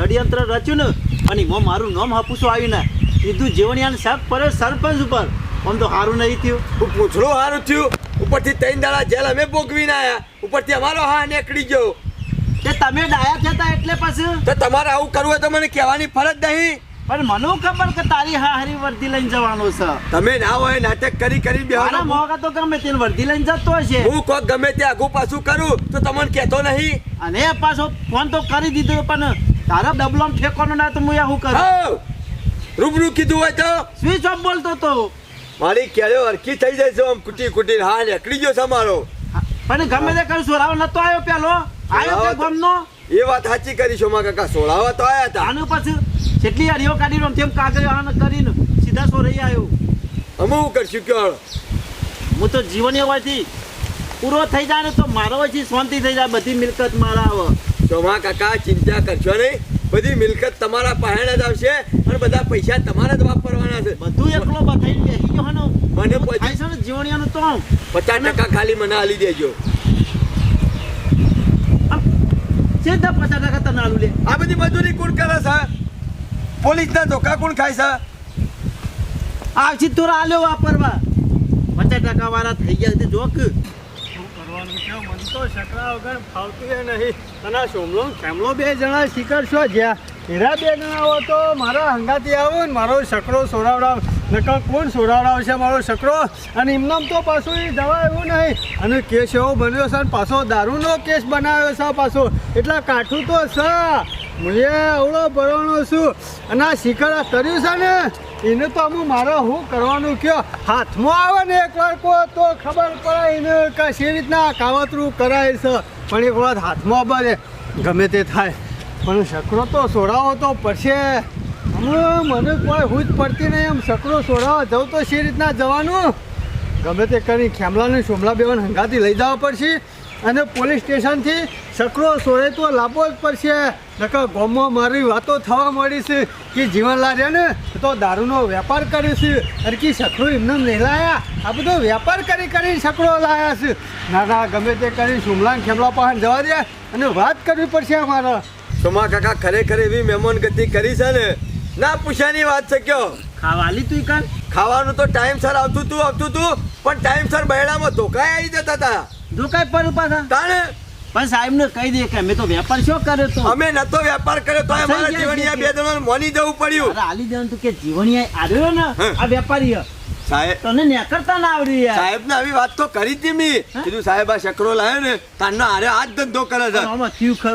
ષડયંત્ર રચ્યું ને અને મો મારું નામ હાપુસું આવ્યું ને કીધું જીવણિયાને સાહેબ પર સરપંચ ઉપર. આમ તો સારું નહીં થયું. પૂછડું સારું થયું. ઉપરથી ત્રણ દાડા જેલ અમે ભોગવીને આવ્યા ઉપરથી અમારો હા નીકળી ગયો. તે તમે ડાયા થતા એટલે પછી? તો તમારે આવું કરવું હોય તો મને કહેવાની ફરજ નહીં. પણ મને ખબર કે તારી હા હારી વર્દી લઈને જવાનો છે? તમે ના હોય નાટક કરી કરી બેહવાનો મોગા તો ગમે તેને વર્દી લઈને જતો છે હું કોક ગમે તે આગું પાછું કરું તો તમને કહેતો નહીં. અને પાછો ફોન તો કરી દીધો પણ તારા ડબલોમ ઠેકોનો ના તો મુયા હું કર? રૂબરૂ કીધું હોય તો. સ્વિચ ઓફ બોલતો તો? મારી ક્યારે હરખી થઈ જાય છે આમ કુટી કુટી હા નીકળી ગયો છે મારો. પણ ગમે તે કરું સોરાવ નતો આવ્યો પેલો? આવ્યો તે ગમનો? એ વાત સાચી કરી શોમા કાકા સોળાવા તો આયા હતા. આનું પછી જેટલી હરિયો કાઢી રોમ તેમ કાગળ આને કરીને સીધા સોરાઈ આવ્યો. અમે શું કરશું કયો હું તો જીવન એવાથી પૂરો થઈ જાય ને તો મારો પછી શાંતિ થઈ જાય બધી મિલકત મારા આવે શોમા કાકા ચિંતા કરશો નહીં. બધી મિલકત તમારા પહેણ જ આવશે અને બધા પૈસા તમારા જ વાપરવાના છે. બધું એકલો બતાવીને બેસી ગયો હનો. મને ને જીવણિયાનું તો. પચાસ ટકા ખાલી મને આલી દેજો. પચાસ ટકા તને આલુ લે. આ બધી મજૂરી કોણ કરે છે? પોલીસના ધોકા કોણ ખાય છે? આવછી થોડા આલ્યો વાપરવા. પચાસ ટકા વાળા થઈ ગયા જોક. મન તો શકરા વગર ફાવતું નહીં. અને સોમલો ખેમલો બે જણા શિખર છો જ્યાં? હીરા બે જણા હો તો મારા હંગાથી આવો ને મારો શકરો સોરાવડાવ. નકર કોણ સોરાવડાવશે મારો શકરો? અને એમનામ તો પાછું એ જવા એવું નહીં. અને કેસ એવો બન્યો છે પાછો દારૂનો કેસ બનાવ્યો છે પાછો. એટલા કાઠું તો છે. મુએ અવળો ભરવાનો છું. અને આ શિખર કર્યું છે ને, એને તો અમુક મારે શું કરવાનું કયો? હાથમાં આવે ને એકવાર કો, તો ખબર પડે એને કે સી રીતના કાવતરું કરાય પણ એક વાત હાથમાં બને, ગમે તે થાય. પણ સકરો તો સોડાવો તો પડશે. હમણાં મને કોઈ હું જ પડતી નહીં એમ સકરો સોડાવા જવું તો સી રીતના જવાનું? ગમે તે કરી ખેમલાને સોમલા બેવાને હંગાથી લઈ જવા પડશે. અને પોલીસ સ્ટેશનથી સકરો સોળે તો લાવવો જ પડશે. નકર ગામમાં મારી વાતો થવા મળી છે કે જીવનલાલ છે ને તો દારૂનો વેપાર કર્યો છે. અરે કે સકરો એમને નહીં લાયા આ બધો વેપાર કરી કરી સકરો લાયા છે. ના ના ગમે તે કરી સુમલાન ખેમલા પાસે જવા દે. અને વાત કરવી પડશે અમારે. સોમા કાકા ખરેખર એવી મહેમાન ગતિ કરી છે ને? ના પૂછ્યાની વાત છે કયો? ખાવાલી તું કાન ખાવાનું તો ટાઈમસર આવતું તું આવતું તું. પણ ટાઈમસર બહેડામાં ધોકાય આવી જતા હતા જો કઈ પર પાછા તાણે? પણ સાહેબ ને કહી દે કે અમે તો વેપાર શું કર્યો તો? અમે નતો વેપાર કર્યો તો ફસાઈ જીવણિયા બે કે- મોની જવું પડ્યું. અરે આલી દેવાનું તું કે જીવણિયા આવ્યો ને આ વેપારી સાહેબ તને નેકરતા ના આવડ્યું યાર. સાહેબ ને આવી વાત તો કરી હતી મી. કીધું સાહેબ આ શકરો લાયો ને તારનો આરે આ જ ધંધો કરે છે.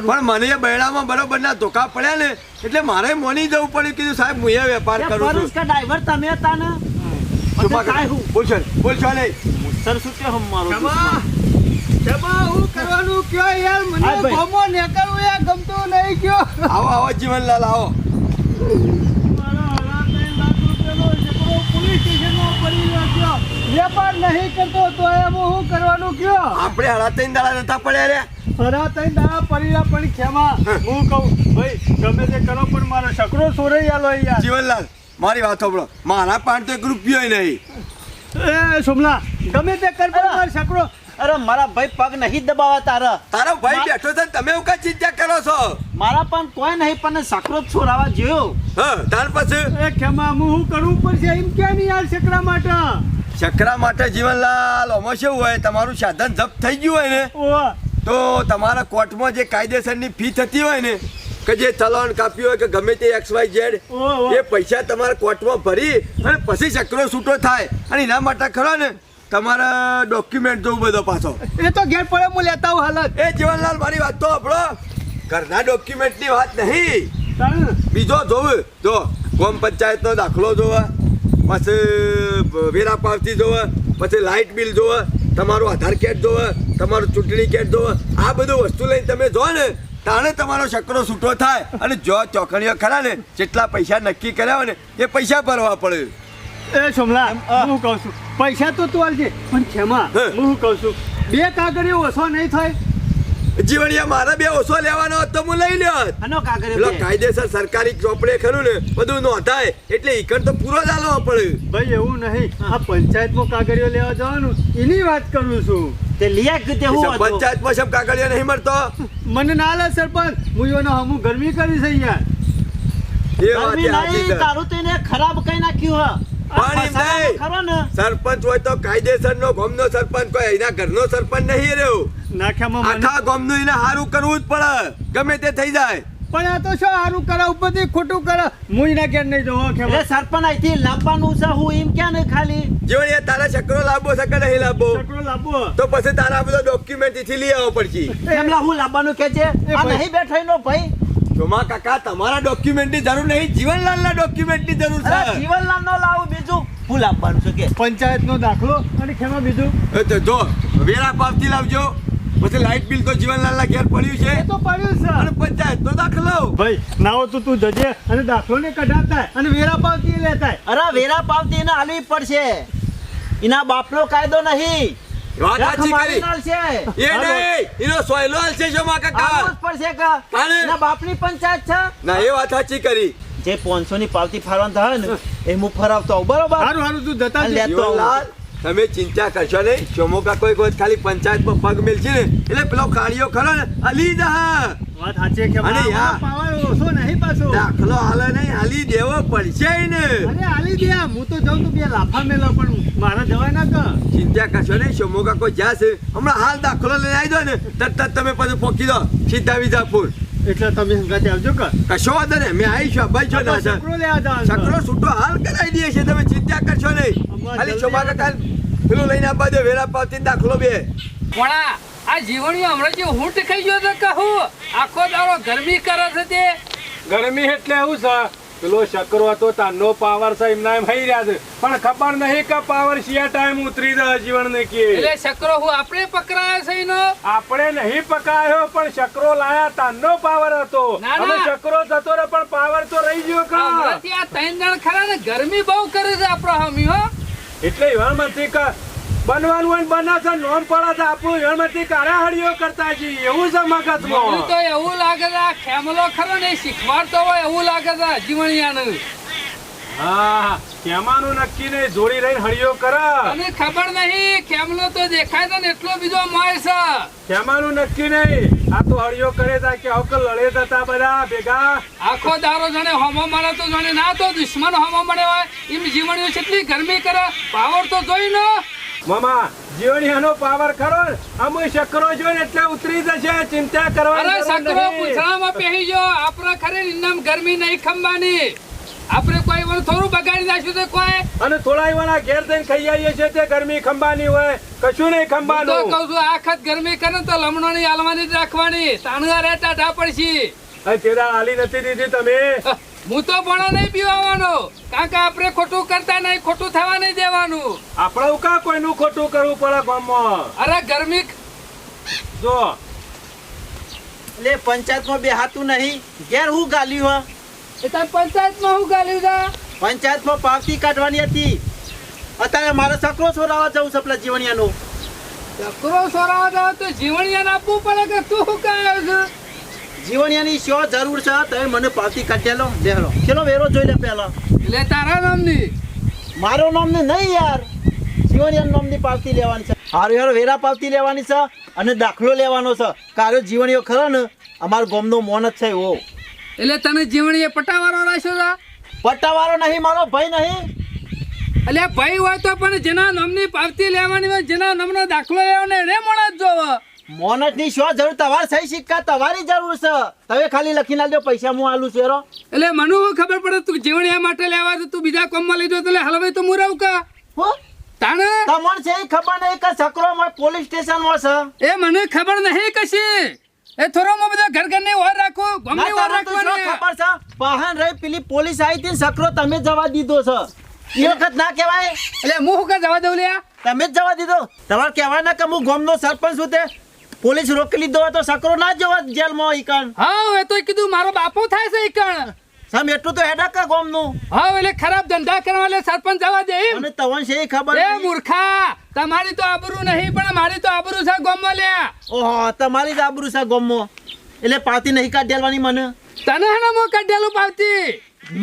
પણ મને એ બૈડામાં બરોબર ના ધોકા પડ્યા ને એટલે મારે મોની જવું પડ્યું. કીધું સાહેબ હું એ વેપાર કરું છું. ડ્રાઈવર તમે હતા ને? શું બોલશો બોલશો નહીં સર છૂટ્યો હમ મારો હું કરવાનું કયો યાર? મને. ગમો નીકળવું યાર ગમતું નહીં કયો. આવો આવો જીવનલાલ આવો. વેપાર નહીં કરતો તો એમ હું કરવાનું કયો? આપણે હળા ત્રણ દાડા નતા પડ્યા રે. ફરા ત્રણ દાડા પરીડા પણ ખેમા હું. કહું ભાઈ ગમે તે કરો પણ મારો શકરો સોરાઈ આલો યાર. જીવનલાલ મારી વાત સાંભળો. મારા પાંચ તો એક રૂપિયો નહીં. એ સોમલા ગમે તે કર પણ મારો અરે મારા ભાઈ પગ નહીં દબાવા તારા. તારો ભાઈ બેઠો છે તમે એવું કઈ ચિંતા કરો છો? મારા પણ કોઈ નહીં પણ સાકરો છોરાવા જોયો હા તાર પછી એ ખેમા હું શું કરવું પડશે? એમ કે નહીં યાર સકરા માટે? સકરા માટે જીવનલાલ આમાં શું હોય? તમારું સાધન જપ્ત થઈ ગયું હોય ને તો તમારા કોર્ટમાં જે કાયદેસરની ફી થતી હોય ને કે જે ચલણ કાપ્યું હોય કે ગમે તે એક્સ વાય ઝેડ. એ પૈસા તમારા કોર્ટમાં ભરી અને પછી ચક્રો છૂટો થાય. અને એના માટે ખરો ને તમારે ડોક્યુમેન્ટ જોવું બધો પાછો. એ તો ઘેર પડે હું લેતા આવું હાલત. એ જીવનલાલ મારી વાત તો આપણો ઘરના ડોક્યુમેન્ટની વાત નહીં. બીજો જોવું જો ગ્રામ પંચાયતનો દાખલો જોવે પછી વેરા પાવતી જોવે પછી લાઇટ બિલ જોવે તમારું આધાર કાર્ડ જોવે તમારું ચૂંટણી કાર્ડ જોવે આ બધું વસ્તુ લઈને તમે જો ને તાણે તમારો ચક્રો છૂટો થાય અને જો ચોકડીઓ ખરા ને જેટલા પૈસા નક્કી કર્યા હોય ને એ પૈસા ભરવા પડે. એ સોમલા હું કહું છું પૈસા તો તું આલજે પણ ખેમા હું. કહું છું બે કાગળિયો ઓછો નહીં થાય. જીવણિયા મારે બે ઓછો લેવાનો હતો હું લઈ લ્યો આનો કાગળિયો કાયદેસર સરકારી ચોપડે ખરું ને બધું નોંધાય એટલે ઈકણ તો પૂરો જ આલવો પડે. ભાઈ એવું નહીં. આ પંચાયતમાં કાગળિયો લેવા જવાનું એની વાત કરું છું. તે લિયા કે તે હું પંચાયતમાં સબ કાગળિયો નહીં મળતો? મને ના લે સરપંચ. હું એનો હમું ગરમી કરી છે યાર એ વાત ગરમી નહીં, છે. તારું તો એને ખરાબ કઈ નાખ્યું હ. ને. સરપંચ હોય તો કાયદેસર નો ગામનો સરપંચ કોઈ એના ઘરનો સરપંચ નહીં રહ્યો. આખા ગોમનું એને સારું કરવું જ પડે. ગમે તે થઈ જાય. પણ આ તો શું સારું કરે? ઉપરથી ખોટું કરે? હું એના ઘેર નહીં જોવો કે સરપંચ અહીંથી લાવવાનું છે હું એમ ક્યાં નહીં ખાલી? જો એ તારા ચક્રો લાવવો છે કે નહીં લાવવો ચક્રો લાવવો તો પછી તારા બધો ડોક્યુમેન્ટથી લઈ આવવો પડશે. એમલા હું લાવવાનું કે છે? આ નહીં બેઠો એનો ભાઈ. જોમા કાકા તમારા ડોક્યુમેન્ટની જરૂર નહીં જીવનલાલના ડોક્યુમેન્ટની જરૂર છે. જીવનલાલ નો લાવું બીજું હું લાવવાનું છે કે? પંચાયતનો દાખલો અને ખેમા બીજું? એ તો જો વેરા પાવતી લાવજો. પછી લાઇટ બિલ તો જીવનલાલના ઘેર પડ્યું છે. એ તો પડ્યું છે. અને પંચાયત દાખલો. ભાઈ ના હોય તો તું જજે અને દાખલો ને કઢાવતા અને વેરા પાવતી લેતા. અરે વેરા પાવતી એને આલવી પડશે. એના બાપનો કાયદો નહીં. વાત સાચી કરી. એ નહીં એનો સોયલો છે જોમા આલવું કાકા જ પડશે કે? તાણે. બાપની પંચાયત છે? ના એ વાત સાચી કરી. જે 500 ની પાવતી ફાળવાનું થાય ને એ હું ફરાવતો બરોબર? સારું સારું તું જતા તમે ચિંતા કરશો નહીં. ચોમોકા કોઈ કોઈ ખાલી પંચાયતમાં પગ મેલશે ને એટલે પેલો કાળીઓ ખરો ને અલી જા. વાત સાચી ઓછો નહીં પાછો. દાખલો હાલે નહીં હાલી દેવો પડશે ને અરે આલી દે હું તો જાઉં તો બે લાફા મેલો પણ મારા જવાય ના કર ચિંતા કરશો નહીં ચોમોકા કોઈ જાશે હમણાં હાલ દાખલો લઈને આવી દો ને તરત તમે પછી પોકી દો સીધા વિજાપુર. એટલે તમે સંગાતે આવજો કર કશો વાંધો નહીં મેં આવીશું ભાઈ છો ના લેવા જવાનું છે. સકરો છૂટો હાલ કરાવી દઈએ છે તમે ચિંતા કરશો નહીં. ખાલી કાકા પેલું લઈને આપવા દો વેરા પાવતી દાખલો બે. વણા આ જીવણીઓ હમણાં જે હૂંટ ખાઈ ગયો તો કહું આખો દાડો ગરમી કરે છે તે. ગરમી એટલે એવું છે. પેલો શકરો હતો તાનો પાવર છે એમના એમ હઈ રહ્યા છે. પણ ખબર નહીં કે પાવર શિયા ટાઈમ ઉતરી જાય જીવન ને કે. એટલે શકરો હું આપણે પકડાયો છે એનો? આપણે નહીં પકડાયો પણ શકરો લાયા તાનો પાવર હતો. અને. શકરો જતો રહે પણ પાવર તો રહી ગયો કા? આ ત્રણ જણ ખરા ને ગરમી બહુ કરે છે આપણો હમી હો. એટલે યણમાંથી કે બનવાનું હોય બનાવશે નોમ પડે છે આપણું યણમાંથી કાળા હળીઓ કરતા છે એવું છે મગજમાં. તો એવું લાગે છે ખેમલો ખરો ને શીખવાડતો હોય એવું લાગે છે જીવણિયાનું. હા કેમાનું નક્કી નહીં જોડી રહીને હળીઓ કરે. તને ખબર નહીં ખેમલો તો દેખાય છે ને એટલો બીજો માય છે. કેમાનું નક્કી નહીં. આ તો હળીઓ કરે તા કે અવકલ લડે જતા બધા ભેગા. આખો દારો જાણે હોમો મળે તો જાણે ના તો દુશ્મન હોમો મળે હોય. એમ જીવણીઓ કેટલી ગરમી કરે પાવર તો જોઈ નો મામા જીવણીયાનો પાવર ખરો ને? અમે શકરો જો એટલે ઉતરી જશે ચિંતા કરવાની અરે શકરો. પૂછડામાં પહેરી જો. આપણે ખરે ઇનામ ગરમી નહીં ખંબાની. આપણે કોઈ વાર થોડું બગાડી નાખ્યું તો કોઈ? અને થોડા વાળા ઘેર જઈને ખાઈ આવીએ છીએ તે ગરમી ખંભાની હોય. કશું નહીં ખંબાનું તો કહું છું આખત ગરમી કરે તો તો લમણોની આલવાની રાખવાની. તાણગા રહેતા ટાઢા પડશી આ તેડા આલી નથી દીધી તમે. હું તો ભણો નહીં પીવાનો. કારણ કે આપણે ખોટું કરતા નહીં ખોટું થવા નહીં દેવાનું. આપણે કા કોઈનું ખોટું કરવું પડે ગામમાં? અરે ગરમી જો. એટલે પંચાયતમાં બે હાથું નહીં. ઘેર હું ગાલ્યું હ એ તાર પંચાયતમાં હું ગાલ્યું છે પંચાયતમાં પાવતી કાઢવાની હતી. અત્યારે મારે સકરો છોરાવા જવું છે પેલા જીવણિયાનું. સકરો છોરાવા જવું તો જીવણિયાને આપવું પડે કે તું શું કહે છે? જીવણિયાની શ્યો જરૂર છે તમે મને પાર્ટી કાઢી લો લેહરો ચલો વેરો જોઈ લે પહેલા. એટલે તારા નામની. મારો નામ ને નહીં યાર. જીવણિયા નામની પાર્ટી લેવાની છે. હારું યાર વેરા પાર્ટી લેવાની છે અને દાખલો લેવાનો છે. કારો જીવણીઓ ખરો ને અમારા ગોમનો મોન જ છે એવો. એટલે તને જીવણીએ પટાવાળો રાખ્યો છે પટ્ટાવાળો નહીં મારો ભાઈ નહીં. એટલે ભાઈ હોય તો પણ જેના નામની પાર્ટી લેવાની હોય જેના નામનો દાખલો લેવાનો રે મોણા જ જોવો. મોનટની શું જરૂર? તમારે સહી સિક્કા તમારી જરૂર છે. તમે ખાલી લખી નાખજો પૈસા હું આલું છું એરો એટલે મને હું ખબર પડે તું જીવણીયા માટે લેવા તો તું બીજા કોમમાં લઈ જો એટલે હલવે તો હું રહું કા? હું? તાણે? તમને છે ખબર નહીં કે સકરો પોલીસ સ્ટેશનમાં છે. એ મને ખબર નહીં કશી. એ થોડો મો બધો ઘર ઘર ને રાખું રાખો ગમે વાર રાખો ને ખબર છે? પહાણ રહી પેલી પોલીસ આવી હતી ને સકરો તમે જવા દીધો છે. એ વખત ના કહેવાય. એટલે હું કા જવા દઉં લ્યા? તમે જ જવા દીધો. તમારે કહેવાય ના કે હું ગામનો સરપંચ છું તે. પોલીસ રોકી લીધો તો સકરો ના જવા જેલમાં ઈકણ હા એ તો કીધું મારો બાપો થાય છે ઈકણ સમ એટલું તો હેડા કા ગોમનું? હા એટલે ખરાબ ધંધા કરવા એટલે સરપંચ જવા દે અને તવન છે ખબર એ મૂર્ખા તમારી તો આબરૂ નહીં પણ મારી તો આબરૂ છે ગોમમાં લે. ઓહો તમારી જ આબરૂ છે ગોમમાં. એટલે પાવતી નહીં કાઢેલવાની મને? તને હેને મો કાઢેલું પાવતી?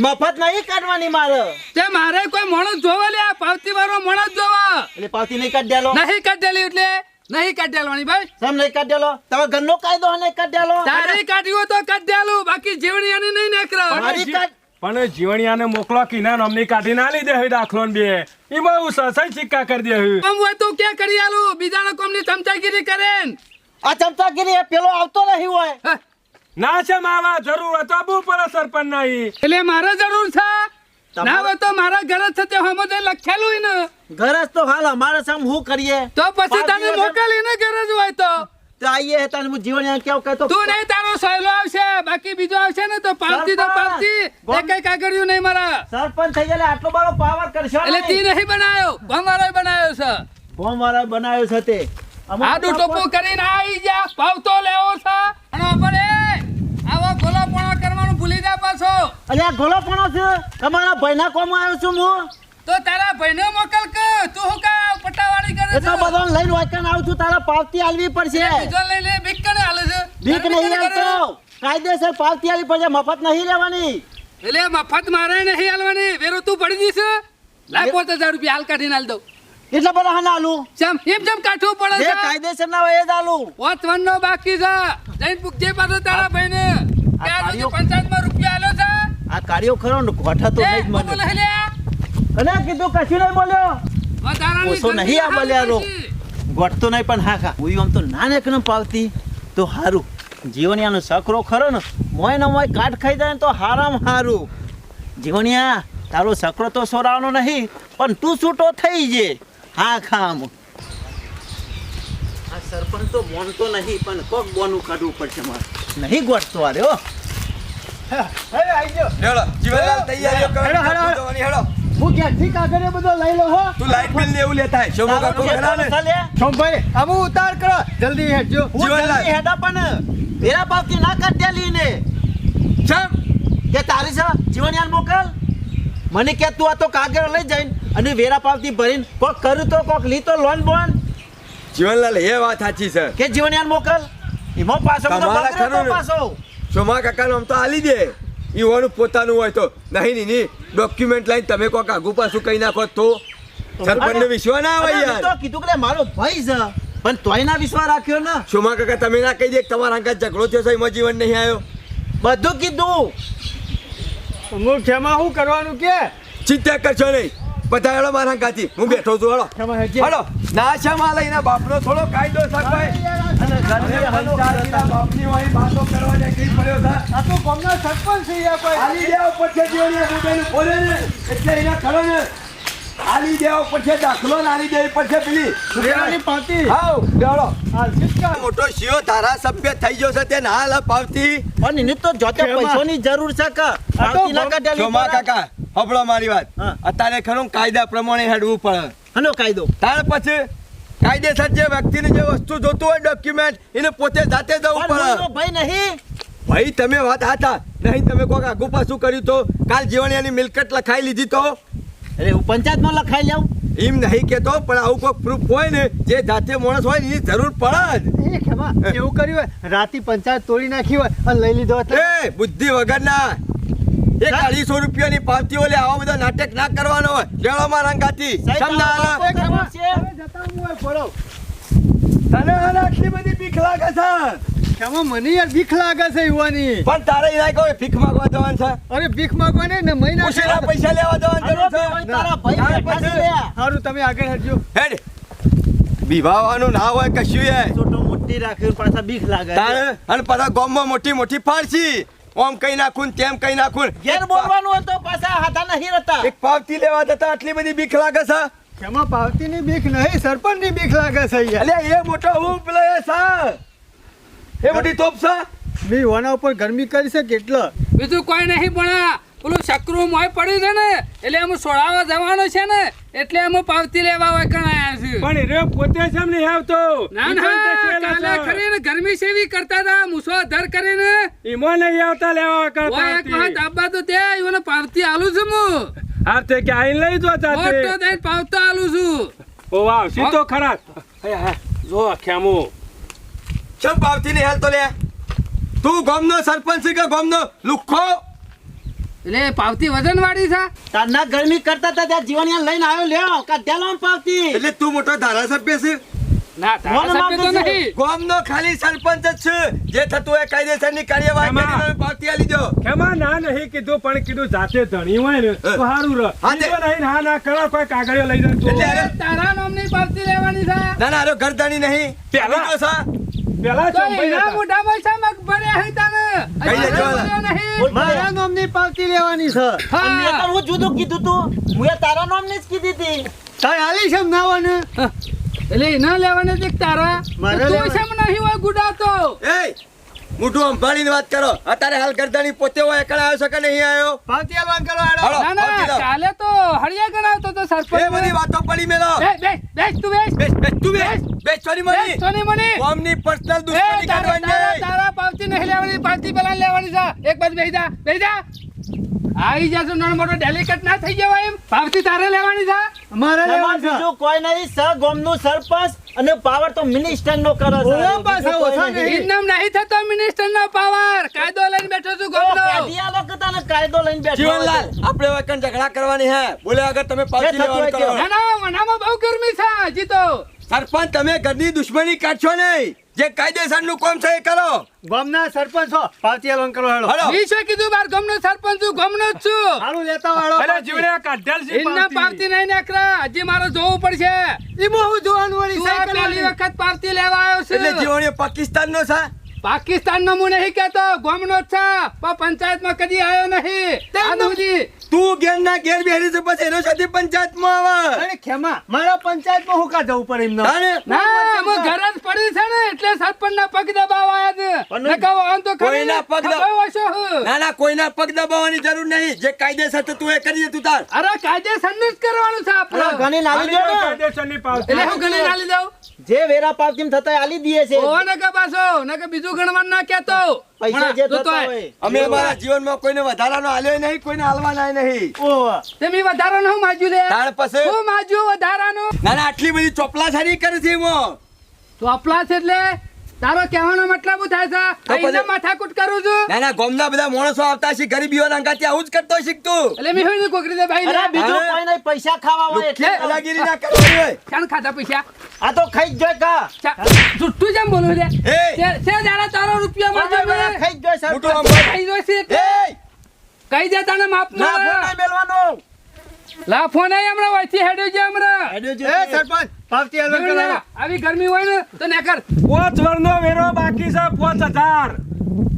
મફત નહીં કાઢવાની મારે. તે મારે કોઈ માણસ જોવે લ્યા પાવતી વાળો માણસ જોવા. એટલે પાવતી નહીં કાઢેલો? નહીં કાઢેલી એટલે? નહીં કાઢેલવાની ભાઈ. સમ નહીં કાઢેલો? તમે ઘરનો કાયદો નહીં કાઢેલો? તારે કાઢ્યો તો કાઢેલું. બાકી જીવણી આની નહીં નેકરો મારી કાઢ પણ જીવણિયાને મોકલો કિના નામની કાઢી ના લીધે હે દાખલો બે. ઈ બહુ સસાઈ સિક્કા કરી દે હે. આમ હોય તો ક્યાં કરી આલું? બીજાના કોમની ચમચાગીરી કરે આ ચમચાગીરી પેલો આવતો નહીં હોય. ના છે માવા જરૂર હતો બહુ પર સરપંચ નહીં. એટલે મારે જરૂર છે. ના હવે તો મારા ઘરે જ છે તે હમો તે લખેલું ને. ઘરજ તો હાલ અમારે સામે હું કરીએ? તો પછી તને મોકલી ને ઘરે જ હોય તો. તો આઈએ તને હું જીવન યાર કેવું કહેતો તું નહીં તારો સહેલો આવશે બાકી બીજો આવશે ને તો પાવતી તો! પાવતી. એ કઈ કાગળિયું નહીં મારા. સરપંચ થઈ ગયેલા આટલો બધો પાવર કરશો એટલે તી નહીં બનાયો ભમારો બનાયો છે. ફોર્મ વાળા બનાવ્યો છે તે. આડું ટોપું કરીને આવી જા પાવતો લેવો છે. અને આપણે આવો ગોલા પોણા પાછો અરે ગોલો પણ છે? તમારા ભાઈના કોમ આવ્યો છું હું? તો તારા ભાઈને મોકલ કે તું હું કા પટાવાળી કરે છે છે? બધો લઈને વાંચન આવું છું તારા પાવતી આલવી પડશે. બીજો લઈ લે બીક કને હાલે છે? બીક નહીં આવતો કાયદેસર પાવતી આલવી પડશે મફત નહીં લેવાની. એટલે મફત મારે નહીં હાલવાની વેરો તું પડી જઈશ લાખ પાંચ હજાર રૂપિયા હાલ કાઢીને હાલ દઉં. એટલા બધા હા આલું? જેમ એમ જેમ કાઠું પડે છે. કાયદેસર ના હોય એ જ આલું. વન નો બાકી છે. જઈને જે પાછો તારા ભાઈને કાર્યો- સુધી આલ્યો છે આ કાર્યો ખરો ને ગોઠા તો નહીં જ મને. અને કીધું કશું નહીં બોલ્યો? ઓછો નહીં આ બોલ્યા રો ગોઠતો નહીં પણ હા ખા હું આમ તો ના ને પાવતી. તો હારું. જીવનિયાનો સકરો ખરો ને મોય ને મોય કાટ ખાઈ જાય તો હારામ હારું. જીવનિયા તારો સકરો તો સોરાવાનો નહીં પણ તું છૂટો થઈ જે. હા ખામ આ સરપંચ તો બોનતો નહીં પણ કોક બોનું કાઢવું પડશે મારે. નહીં ગોઠતો આ રહ્યો. હેડો જીવનલાલ તૈયારીઓ કરો હેડો, હેડો, હેડો. જવાની, હેડો હું ક્યાંથી કાગળ બધો લઈ લો હો? તું લાઈટ બિલ ને લેતા શોભો કાકો ખરા ને? ચાલે? સોમભાઈ ઉતાર કરો. જલ્દી હેડજો જીવનલાલ. હેડા પણ વેરા પાવતી ના કાઢ્યા ને ચમ. કે તારી છે જીવનયાન મોકલ. મને કે તું આ તો કાગળ લઈ જઈને અને વેરા પાવતી ભરીને કોક કરું તો કોક લીતો લોન બોન. જીવનલાલ એ વાત સાચી છે. કે જીવનયાન મોકલ. એમાં પાછો? પાછો. શોમા કાકાનું આમ તો આલી દે. ઈવાનું પોતાનું હોય તો. નહીં નહીં નહીં ડોક્યુમેન્ટ લઈને તમે કોક આગુ પાછું કહી નાખો તો. સરપંચને વિશ્વાસ ના આવે યાર. તો કીધું કે મારો ભાઈ છે. પણ તોય ના વિશ્વાસ રાખ્યો ને. સોમા કાકા તમે ના કહી દે તમારા અંગત ઝઘડો થયો છે એમાં જીવન નહીં આવ્યો. બધું કીધું. હું ખેમાં શું કરવાનું કે? ચિંતા કરશો નહીં. બધા હેડો મારા કાચી હું બેઠો છું હેડો હેડો ના માં લઈને બાપનો થોડો કાયદો છે. ભાઈ આલી દેવા દાખલો આલી દેવી પેલી. પાતી મોટો શિયો ધારાસભ્ય થઈ ગયો છે તે ના હાલ પાવતી પણ એને તો જોતે? પૈસોની જરૂર છે કે? પાવતી ના કાઢેલી કાકા. હબળો મારી વાત. અત્યારે ખરું કાયદા પ્રમાણે હેડવું પડે. હનો કાયદો? ત્યાર પછી કાયદેસર જે વ્યક્તિને જે વસ્તુ જોતું હોય ડોક્યુમેન્ટ એને પોતે જાતે જવું પડે. ભાઈ નહીં. ભાઈ તમે વાત હતા નહીં તમે કોઈક આગુ પાછું કર્યું તો કાલ જીવણીયાની મિલકત લખાઈ લીધી તો? એટલે હું પંચાયતમાં લખાઈ લઉં? એમ નહીં કેતો પણ આવું કોઈ પ્રૂફ હોય ને જે જાતે માણસ હોય એની જરૂર પડે જ. એવું કર્યું હોય રાતી પંચાયત તોડી નાખી હોય અને લઈ લીધો બુદ્ધિ વગરના. એક અઢીસો રૂપિયાની પાવતી ઓલે આવા બધા નાટક ના કરવાનો હોય. લેવામાં રંગાતી. કોઈ ખબર છે? હવે જતા હું હોય ફરો તને આટલી બધી બીક લાગે છે? ખેમા મને યાર બીક લાગે છે યુવાની. પણ તારે એના કોઈ ભીખ માંગવા જવાનું છે? અરે ભીખ માંગવા ને ને મહિના ઉશીના પૈસા લેવા જવાનું જરૂર છે? તારા ભાઈ. સારું તમે આગળ હટજો. હેડ. વિવાહવાનું ના હોય કશું એ છોટો મોટી રાખ્યું પાછા બીક લાગે તારે અને પાછા ગામમાં મોટી મોટી ફાડશી. ઓમ કઈ નાખું ને તેમ કઈ નાખું ને. ઘેર બોલવાનું હોય તો પાછા હાથા નહીં રહેતા. એક પાવતી લેવા જતા આટલી બધી બીક લાગે છે? ખેમા પાવતીની બીક નહીં સરપંચની બીક લાગે છે યાર અલ્યા એ મોટો હું પેલો એ છે. એ મોટી તોપ છે? મી યુવાના ઉપર ગરમી કરી છે કેટલો? બીજું કોઈ નહીં પણ પેલું શકરું મોય પડ્યું છે ને એટલે એમ સોડાવા જવાનો છે ને એટલે એમ પાવતી લેવા હોય કણાયા છે. પણ રે પોતે છે ને આવતો? ના ના તો કાલે કરીને ગરમી સેવી કરતા હતા મુસો ધર કરીને. ઈમો નહીં આવતા લેવા ઓય એક. વખત આબા તો તે ઈવોને પાવતી આલું છું હું. હા તે કે આઈ લઈ જો મોટો જાતે દઈને પાવતો આલું છું. ઓ વાવ સીધો ખરા. હે, હે, જો ખેમો ચમ પાવતી ને હેલ તો લે? તું ગામનો સરપંચ છે કે ગામનો લુખ્ખો? એટલે પાવતી વજન વાળી છે. તારના ગરમી કરતા તા ત્યાં જીવનિયા લઈને આવ્યો લ્યો કાઢ્યા પાવતી. એટલે તું મોટો ધારાસભ્ય છે? ના ધારાસભ્ય તો. નહીં ગામનો ખાલી સરપંચ જ છે. જે થતું હોય કાયદેસરની કાર્યવાહી એમાં- કરીને પાવતી આલી દો. કેમાં ના નહીં કીધું પણ કીધું જાતે ધણી હોય ને તો સારું રહે હા, તે- નહીં ના ના કરો કોઈ કાગળિયો લઈ જાય એટલે તારા નામની પાવતી લેવાની છે. ના ના અરે ગરદાની નહીં. પેલા- તો સા પેલા તો જતા. મોઢામાં છે મગ હે તને મારા નામની પાવતી લેવાની છે. મેં તો હું જુદું કીધું તું. હું તારા તારા નામની જ કીધી હતી. તારે હાલી છે નાવાને એટલે ના લેવાને દેખ તારા? મારે તું શેમ નહીં હોય ગુડાતો એ મોટું અંભાળીને વાત કરો. અત્યારે હાલ ગરદાની પોતે હોય એકલા આવ્યો છે કે નહીં આવ્યો? પાવતી આલવાન કરો આડો ના ના ચાલે તો હળિયા ગણાવતો તો એ બધી વાતો પડી મેલો. બેસ બેસ તું બેસ બેસ બેસ તું બેસ બેસ ચોરી મની. ચોરી મની. કોમની પર્સનલ દુશ્મની કરવાની. તારા પાવતી નહીં લેવાની પાવતી પેલા લેવાની છે. એક બાજુ બેસી જા બેસી જા. આવી જશું નાનો મોટો ડેલિકેટ ના થઈ જવાય એમ. પાવતી તારે લેવાની છે? અમારે લેવાની છે. બીજું કોઈ નહીં સર ગામનું સરપંચ અને પાવર તો મિનિસ્ટર નો કરો છે. ઓલા કોઈ ઓછા નહીં. નહીં. ઇનામ નહીં થતો મિનિસ્ટર નો પાવર. કાયદો લઈને બેઠો છું ગોમનો. કાઢી આલો તને કાયદો લઈને બેઠો જીવનલાલ આપણે હવે કંઈ ઝઘડા કરવાની હે? બોલે અગર તમે પાવતી જે લેવાનું કરો. ના ના મનામાં બહુ ગરમી છે. હજી તો સરપંચ તમે ઘરની દુશ્મની કાઢશો નહીં. જે કાયદેસરનું કામ છે એ કરો. ગામના સરપંચ છો? પાવતી આલવાન કરો હેડો હલો શું કીધું? બાર ગમનો સરપંચ છું ગમનો જ છું. હાલું લેતા વાળો. અરે જીવડે કાઢેલ છે એમના પાવતી. નહીં નાખરા હજી મારે જોવું પડશે. એ હું જોવાનું વળી સાહેબ પહેલી વખત પાવતી લેવા આવ્યો એટલે છે. જીવણીઓ પાકિસ્તાનનો છે? પાકિસ્તાન નો હું નહીં કેતો ગોમનો છે પણ પંચાયતમાં કદી આવ્યો નહીં. આજ તું ઘેર ના ઘેર બેહરી છે પછી એનો સાથે પંચાયતમાં આવે. અરે ખેમા. મારા પંચાયતમાં હું કા જવું પડે એમને? તાને ના હું ઘર જ પડી છે ને એટલે સરપંચ ના પગ દબાવાયા છે. નકા વાહન તો કોઈના પગ દબાવશો. ના ના કોઈના પગ દબાવવાની જરૂર નહીં. જે કાયદેસર તો તું એ કરી દે તું તાર. અરે કાયદેસરનું જ કરવાનું છે આપણે. ઘણી લાવી દે કાયદેસરની પાવતી એટલે હું ગણી લાવી દઉં? જે વેરા પાવતી થતા આલી દઈએ છે. ઓ નકા પાછો નકા બીજું ગણવાનું ના કેતો અમે અમારા જીવનમાં કોઈને વધારાનો આલ્યો નહીં કોઈને હાલવાના નહીં. તમે વધારાનું હું માજુ લે? તાર પછી? હું માજુ વધારાનું? ના ના આટલી બધી ચોપલાછારી કરે છે તો અપલાસ એટલે તારો કહેવાનો મતલબ શું થાય છે? પછી- માથાકૂટ કરું છું. ના ના ગોમના બધા માણસો આવતા છે ગરીબીઓના અંગાથી આવું જ કરતો શીખતું એટલે મેં હોય કોકરી દે ભાઈ અરે. બીજું કોઈ નહીં પૈસા ખાવા હોય એટલે કલાગીરી ના કરવાની હોય. શાન ખાતા પૈસા. આ તો ખાઈ જ જોય કા જુઠ્ઠું જેમ બોલું લે એ! તે જાણે તારો રૂપિયા મળતો ખાઈ મને. જ જોય સર મોટો આમ કઈ જોઈશે એટલે? એ કઈ દે તને માફ ના ફોન મેલવાનો. લા ફોન આય હમણાં વહીથી હેડ્યો છે હમણાં. હેડ્યો એ સરપંચ. પાવતી આવી ગરમી હોય ને તો ને કર પોચ વરનો વેરો બાકી છે પાંચ હજાર.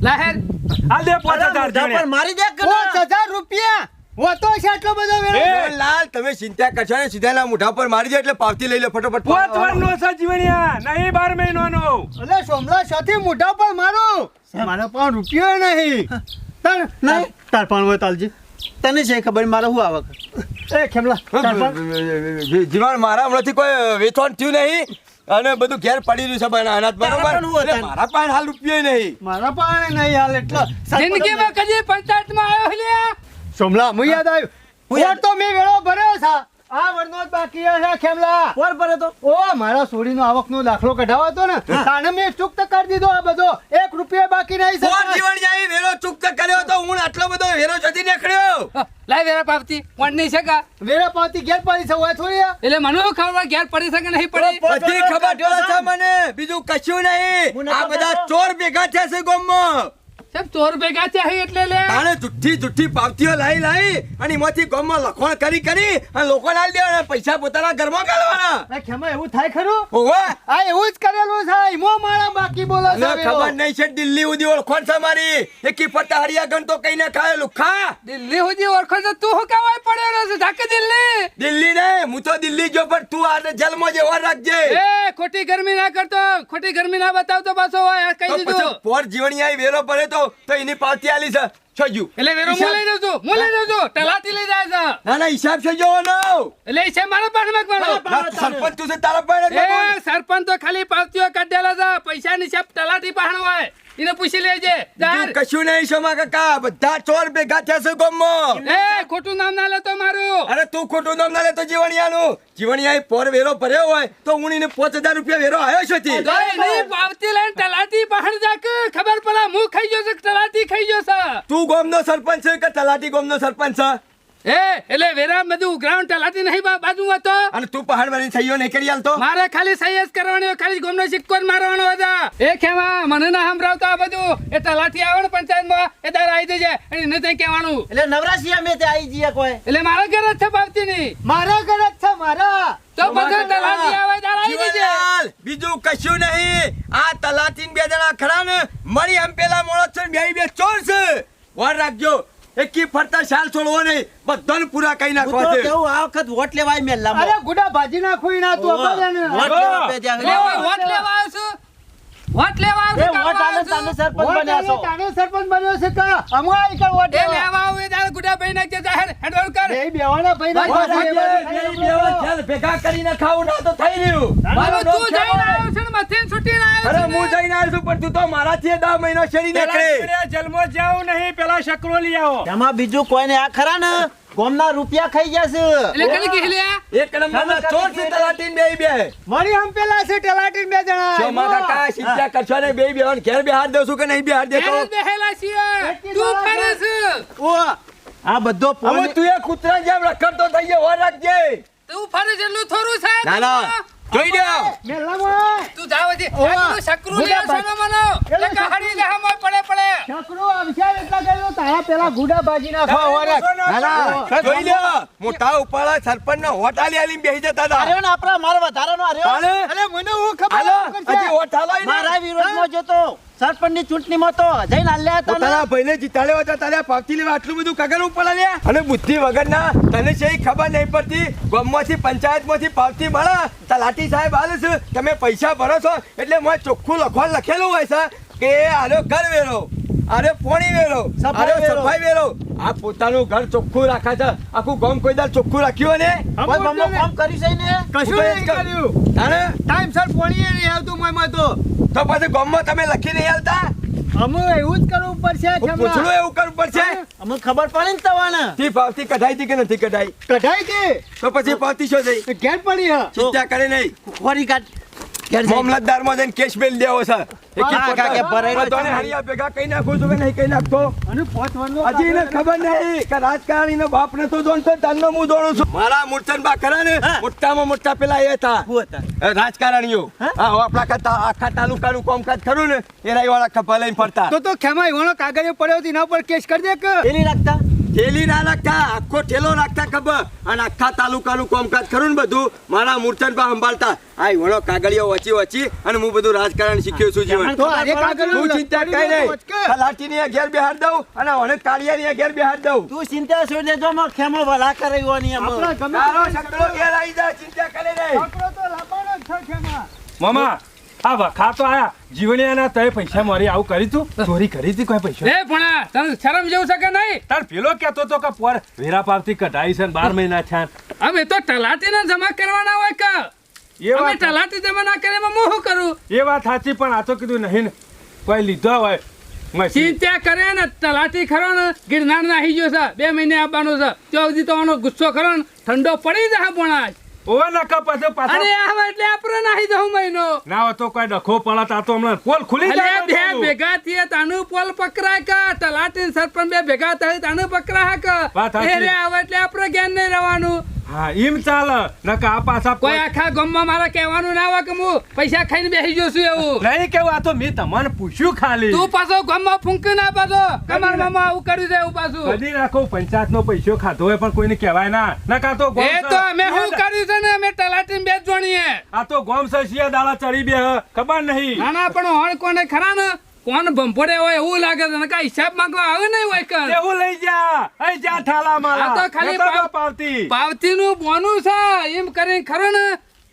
લા હેડ હાલ દે પાંચ અરે હજાર મોઢા મારી દે કે પાંચ ના? હજાર રૂપિયા? હોતો છે એટલો બધો વેરો? લાલ તમે ચિંતા કરશો ને સીધા મોઢા પર મારી દે એટલે પાવતી લઈ લો ફટોફટ પાંચ વર્ષનો છે જીવણિયા નહીં બાર મહિનાનો. અલે સોમલા સાથી મોઢા પર મારો. મારા પણ રૂપિયો નહીં. તાર નહીં. તાર પણ હોય તાલજી તને છે ખબર મારે શું આવક? એ ખેમલા જીવાણ મારા હમણાંથી કોઈ વેચાણ થયું નહીં અને બધું ઘેર પડી રહ્યું છે બના અનાજ બરોબર. મારા પાસે હાલ રૂપિયો નહીં. મારા પાસે નહીં હાલ એટલો જિંદગીમાં કદી પંચાયતમાં આવ્યો લ્યા સોમલા હું યાદ આવ્યું? હું તો મેં વેળો ભર્યો છે. આ વરનો જ બાકી છે ખેમલા. પર પર તો? ઓ મારા સોડીનો આવકનો દાખલો કઢાવો હતો ને. તાને મેં ચૂક કરી દીધો આ બધો. એક રૂપિયા બાકી નહીં કોણ. જીવન જાય વેરો ચૂકતો કર્યો તો હું આટલો બધો વેરો જતી નીકળ્યો? લાય વેરા પાવતી. કોણ નહીં શકા? વેરા પાવતી ઘેર પડી છે હોય થોડી એટલે મને ખબર ઘેર પડી શકે નહીં પડી? બધી ખબર છે મને. બીજું કશું નહીં. આ બધા ચોર ભેગા થયા છે ગામમાં. સાહેબ ચોર ભેગા છે એટલે લે? આને જુઠ્ઠી જુઠ્ઠી પાવતીઓ લાવી લાવી અને એમાંથી ગામમાં લખવાણ કરી કરી અને લોકો લાવી દેવાના પૈસા પોતાના ઘરમાં ગાળવાના અરે ખેમા એવું થાય ખરું? ઓવે આ એવું જ કરેલું છે. એમાં મારા બાકી બોલો છે ખબર નહીં છે દિલ્હી સુધી ઓળખોણ છે મારી. એકી ફરતા હરિયા ગણ તો કઈ ના ખાય લુખા. દિલ્હી સુધી ઓળખણ તો તું હું કહેવાય પડ્યો છે? ઢાકે દિલ્હી? દિલ્હી ને હું તો દિલ્હી જો પણ તું આ જેલમાં જેવા રાખજે. એ ખોટી ગરમી ના કરતો. ખોટી ગરમી ના બતાવતો પાછો હોય આ કહી દીધું. પોર જીવણી આવી વેરો પડે તો તો એની પાવતી આલી છે. છજુ એટલે વેરો હું લઈ જજો હું લઈ જજો ટલાથી લઈ જાય છે. ના ના હિસાબ છે જોવાનો એટલે છે મારા પાસે માંગવાનો ના, સરપંચ તું છે તારા પાસે એ સરપંચ તો ખાલી પાવતીઓ કાઢેલા છે. પૈસા ની છાપ તલાટી પાસે હોય. એને પૂછી લેજે. જાહેર તું કશું નહીં શોમા કાકા બધા ચોર ભેગા થયા છે ગામમાં. એ ખોટું નામ ના લેતો મારું. અરે તું ખોટું નામ ના લેતો જીવણિયાનું. જીવણિયા પોર વેરો ભર્યો હોય તો હું એને પાંચ હજાર રૂપિયા વેરો આવ્યો છે. તો. એની પાવતી લઈને તલાટી બહાર જાક. ખબર પડે હું ખાઈ ગયો છે તલાટી ખાઈ ગયો છે? તું ગોમનો સરપંચ છે કે તલાટી ગોમનો સરપંચ છે? એ એટલે વેરા બધું ગ્રાઉન્ડ તલાટી નહીં બા- બાજુ હતો અને તું પહાડ બની થયો નહીં કરી આલતો મારે ખાલી સહી જ કરવાની ખાલી ગોમનો સિક્કો જ મારવાનો હતા એ ખેમા મને ના સંભળાવતો આ બધું. એ તલાટી આવે ને પંચાયતમાં એ તારે આવી દેજે અને એને ત્યાં કહેવાનું. એટલે નવરાશી અમે તે આવી જઈએ કોઈ. એટલે મારા ઘર જ છે પાવતી ની મારા ઘર જ છે મારા. તો બધા તલાટી આવે તારે આવી દેજે બીજું કશું નહીં. આ તલાટી બે જણા ખરા ને મળી એમ પેલા મોળો છે બે બે ચોર છે. વાર રાખજો. એકી ફરતા શાલ છોડવો નહીં બધાને પૂરા કઈ નાખવા તો છે કેવું આ વખત વોટ લેવાય મેલ્લા અરે ગુડા ભાજી નાખું ના તું. વોટ લેવા. વોટ લેવા આવ્યો છું વોટ લેવા એ આવ્યો છું, વોટ આલે તાને સરપંચ બન્યા છો. તાણે સરપંચ બન્યો છે કા? અમો આઈ કર વોટ એ લેવા. લેવા આવ્યો તારે ગુડાભાઈ નાખજે જાહેર હેન્ડઓવર કર. એ બેવાના ભાઈ ના વોટ પાસે એ બે બધું ચાલ ભેગા કરીને ખાવું ના તો થઈ રહ્યું. મારો તું જઈને આવ્યો છે ને મથીને છૂટીને આવ્યો અરે છે. હું જઈને આવ્યો છું પણ તું તો મારાથી દસ મહિનો શરી નીકળે. જલમો જાવ નહીં પેલા શકરો લઈ આવો. એમાં બીજું કોઈને આ ખરા ને? ગોમના રૂપિયા ખાઈ ગયા છે. એટલે કઈ કે લ્યા એક નંબરના ચોર છે તલાટીન બે બે. મારી હમ પેલા છે તલાટીન બે જણા. શોમા કા શિક્ષા કરશો ને બે બે ઘેર બે હાર છું કે નહીં બેહાર દેતો ઘેર જ બેહેલા છીએ. તું કરે છે. ઓ આ બધો હવે ફોન તું એ કૂતરા જેમ રખડતો થઈ ગયો વાર રાખજે. તું ફરે છે એટલું થોડું છે ના. ના જોઈ લ્યો. મેલામાં તું જાવ જી તું શકરું લે ગુડા મનો એટલે કહાડી લે હમ પડે પડે. છકડો આવશે એટલા કર્યો તારા પેલા ગુડા ભાજી નાખવા વાળા ના ના. જોઈ લ્યો. મોટા ઉપાડા સરપંચ નો હોટ આલી બેહી જતા હતા. ને આપણા મારો વધારાનો? અરે મને હું ખબર હોટ હાલો મારા વિરોધમાં જોતો. સરપંચની ચૂંટણીમાં તો જઈને હાલ્યા હતા તારા ભાઈને જીતાડ્યો હતો, તારે પાવતી લેવા આટલું બધું કગર ઉપર લ્યા અને બુદ્ધિ વગરના, તને છે ખબર નહીં પડતી, ગામમાંથી, પંચાયતમાંથી પાવતી મળે. તલાટી સાહેબ હાલે છે, તમે પૈસા ભરો છો, એટલે મેં ચોખ્ખું લખવા લખેલું હોય છે, કે આનો ઘર વેરો. અરે પોણી વેરો અરે. સફાઈ વેરો આ પોતાનું ઘર ચોખ્ખું રાખે છે. આખું ગામ કોઈ દાળ ચોખ્ખું રાખ્યું ને? કોઈ મમ્મો કામ કરી છે ને? કશું નહીં કર્યું. ટાઈમ ટાઈમસર પોણીએ નહીં આવતું મોયમાં તો. તો પછી ગામમાં તમે લખી નહીં આવતા અમે એવું જ કરવું પડશે પૂછડું એવું કરવું પડશે? અમને ખબર પડે ને તવાને. તી પાવતી કઢાઈ હતી કે નથી કઢાઈ? કઢાઈ કે તો પછી પાવતી શું થઈ? ઘેર પડી હ. ચિંતા કરે નહીં. ખોરી કાઢ. મામલતદારમાં જઈને કેશ બેલ દેવો છે. ને. એને ને. હું છું. મારા ખરા ને? મોટામાં મોટા પેલા એ હતા. રાજકારણીઓ. આપણા કરતા આખા તાલુકાનું કામકાજ ખરું ને એ વાળા ખભા લઈને ફરતા. તો તો ખેમાઈ વણો કાગળિયો પડ્યો હતી એના પર કેસ કરી દે કે? પેલી રાખતા? થેલી ના રાખતા આખો ઠેલો રાખતા ખબર અને આખા તાલુકાનું કામકાજ ખરું ને બધું મારા મૂર્છનબા સંભાળતા. આ વણો કાગળિયો વચી વચી અને હું બધું રાજકારણ શીખ્યો છું જીવન તો આજે કાગળિયો તું ચિંતા કઈ નહીં. તલાટીની ઘેર બેહાર દઉં અને મને કાળિયાની ઘેર બેહાર દઉં. તું ચિંતા છોડી દેજો માં ખેમો ભલા કરાવ્યો ની એમ. તારો શકલો ઘેર આવી જા ચિંતા કરે નહીં. છોકરો તો લાવવાનો છે ખેમા. મામા આ વખા તો આયા. જીવણિયાના તય પૈસા મારી આવું કરી તું. ચોરી કરી કોઈ પૈસા. એ ભણા તને શરમ જેવું છે કે નહીં? તાર પેલો કહેતો તો કે પોર વેરા પાવતી કઢાઈ છે ને બાર મહિના થયા. અમે તો તલાટીને જમા કરવાના હોય કે? અમે તલાટી જમા ના કરે એમાં હું કરું? એ વાત સાચી પણ આ તો કીધું નહીં ને. કોઈ લીધો હોય ચિંતા કરે ને તલાટી ખરો ને ગિરનાર નાહી ગયો છે બે મહિને આવવાનો છે. ત્યાં સુધી તો આનો ગુસ્સો ખરો ને ઠંડો પડી જાય પણ ઓવે નકા પાછો પાછો. અરે આવે એટલે આપણે નાહી દઉં મહિનો. ના તો કોઈ ડખો પડત આ તો હમણાં પોલ ખુલી જાય બે ભેગા થઈએ તાનું પોલ પકરાય કે? તલાટી સરપંચ બે ભેગા થાય તાનું પકરાય કે. એ રે આવે એટલે આપણે જ્ઞાન નહીં રહેવાનું. હા એમ ચાલે. નકા આ પાછા કોઈ આખા ગામમાં મારે કહેવાનું ના હોય કે હું પૈસા ખાઈને બેસી ગયો છું એવું. નહીં કેવું આ તો મેં તમને પૂછ્યું ખાલી. તું પાછો ગામમાં ફૂંકી ના પાછો કમાર મામા આવું કર્યું છે એવું પાછું. બધી રાખો પંચાયત નો પૈસો ખાધો હોય પણ કોઈને કહેવાય ના. નકા તો એ તો અમે શું કર્યું છે ને? અમે તલાટી બે જોણીએ. આ તો ગોમ સસિયા દાળા દાડા ચડી બે ખબર નહીં. ના ના પણ હોળ કોને ખરા ને? કોણ ભંભોડે હોય એવું લાગે છે. નકા હિસાબ માંગવા આવે નહીં હોય કર એવું લઈ જા. અહીં જા થાલા માલા આ તો ખાલી પાવતી પાવતી. નું બોનું છે. એમ કરીને ખરો ને.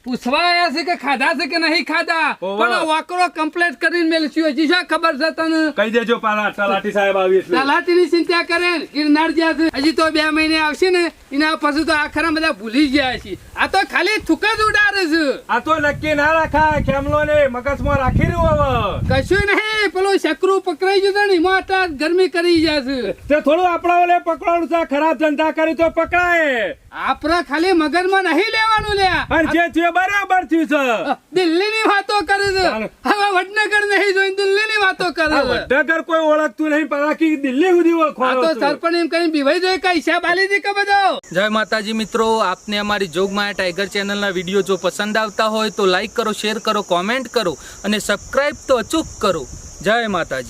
પૂછવા છે કે ખાધા છે કે નહીં ખાધા? પણ વાકરો કમ્પ્લેટ કરીને મેલસ્યું હજી શું ખબર છે તને? કહી દેજો પાલા તલાટી સાહેબ આવી એટલે તલાટીની ચિંતા કરે ગિરનાર જ્યાં છે હજી તો બે મહિને આવશે ને એના પછી તો આખરા બધા ભૂલી ગયા છે આ તો ખાલી થૂક જ ઉડાડે છે. આ તો નક્કી ના રાખાય કેમલો ને મગજમાં રાખી રહ્યું હવે. કશું નહીં પેલું શકરું પકડાઈ ગયું છે ને એમાં આટલા ગરમી કરી જશે તે થોડું આપણા ઓલે પકડવાનું છે ખરાબ ધંધા કરી તો પકડાય. આપણા ખાલી મગજમાં નહીં લેવાનું લે અને જે છે બરાબર થયું છે. દિલ્હીની વાતો કરે છે. હવે વડનગર નહીં જોઈને દિલ્હીની વાતો કરે છે. વડનગર કોઈ ઓળખતું નહીં પરાકી દિલ્હી સુધી ઓળખવા તો. સરપંચ એમ કઈ બીવાઈ જોઈએ કઈ હિસાબ આલી દી કે બધો? જય માતાજી મિત્રો આપને અમારી જોગમાયા ટાઈગર ચેનલના વીડિયો જો પસંદ આવતા હોય તો લાઈક કરો શેર કરો કોમેન્ટ કરો અને સબસ્ક્રાઇબ તો અચૂક કરો. જય માતાજી.